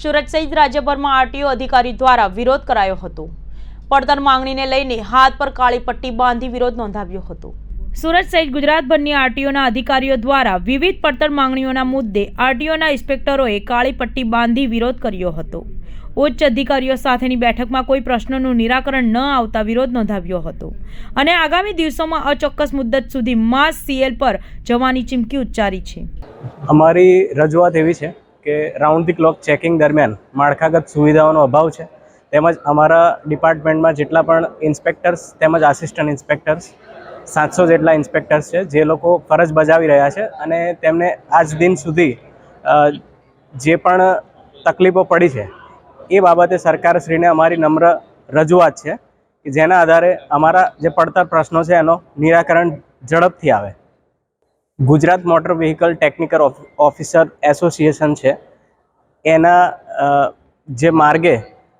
સુરત સહિત રાજ્યભરમાં આરટીઓ અધિકારી દ્વારા વિરોધ કરાયો હતો. પડતર માંગણીને લઈને હાથ પર કાળી પટ્ટી બાંધી વિરોધ નોંધાવ્યો હતો. સુરત સહિત ગુજરાતભરની આરટીઓના અધિકારીઓ દ્વારા વિવિધ પડતર માંગણીઓના મુદ્દે આરટીઓના ઇન્સ્પેક્ટરોએ કાળી પટ્ટી બાંધી વિરોધ કર્યો હતો. ઉચ્ચ અધિકારીઓ સાથેની બેઠકમાં કોઈ પ્રશ્નોનું નિરાકરણ ન આવતા વિરોધ નોંધાવ્યો હતો અને આગામી દિવસોમાં અચોક્કસ મુદ્દત સુધી માસ સીએલ પર જવાની ચીમકી ઉચ્ચારી છે. અમારી રજૂઆત એવી છે કે રાઉન્ડ ધી ક્લોક ચેકિંગ દરમિયાન માળખાગત સુવિધાઓનો અભાવ છે. તેમજ અમારા ડિપાર્ટમેન્ટમાં જેટલા પણ ઇન્સ્પેક્ટર્સ તેમજ આસિસ્ટન્ટ ઇન્સ્પેક્ટર્સ સાતસો જેટલા ઇન્સ્પેક્ટર્સ છે, જે લોકો ફરજ બજાવી રહ્યા છે અને તેમને આજ દિન સુધી જે પણ તકલીફો પડી છે, એ બાબતે સરકારશ્રીને અમારી નમ્ર રજૂઆત છે કે જેના આધારે અમારા જે પડતર પ્રશ્નો છે એનો નિરાકરણ ઝડપથી આવે. Gujarat motor vehicle technical of- officer association છે. એના જે માર્ગે,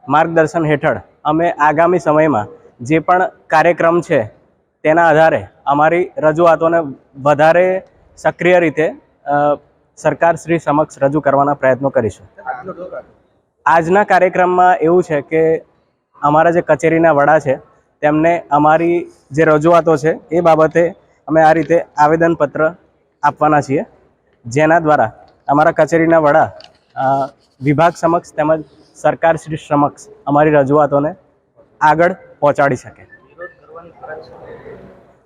માર્ગદર્શન હેઠળ અમે આગામી સમયમાં જે પણ કાર્યક્રમ છે તેના આધારે અમારી રજૂઆતોને વધારે સક્રિય રીતે સરકાર સરકારશ્રી સમક્ષ રજૂ કરવાના પ્રયત્નો કરીશું. આજના કાર્યક્રમમાં એવું છે કે અમારા જે કચેરીના વડા છે, તેમને અમારી જે રજૂઆતો છે એ બાબતે અમે આ રીતે આવેદનપત્ર આપવાના છીએ. જેના દ્વારા અમારા કચેરીના વડા વિભાગ સમક્ષ તેમજ સરકારશ્રી સમક્ષ અમારી રજૂઆતોને આગળ પહોંચાડી શકે.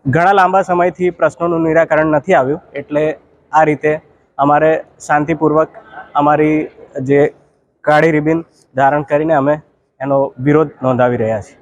ઘણા લાંબા સમયથી પ્રશ્નોનું નિરાકરણ નથી આવ્યું, એટલે આ રીતે અમારે શાંતિપૂર્વક અમારી જે કાળી રિબિન ધારણ કરીને અમે એનો વિરોધ નોંધાવી રહ્યા છીએ.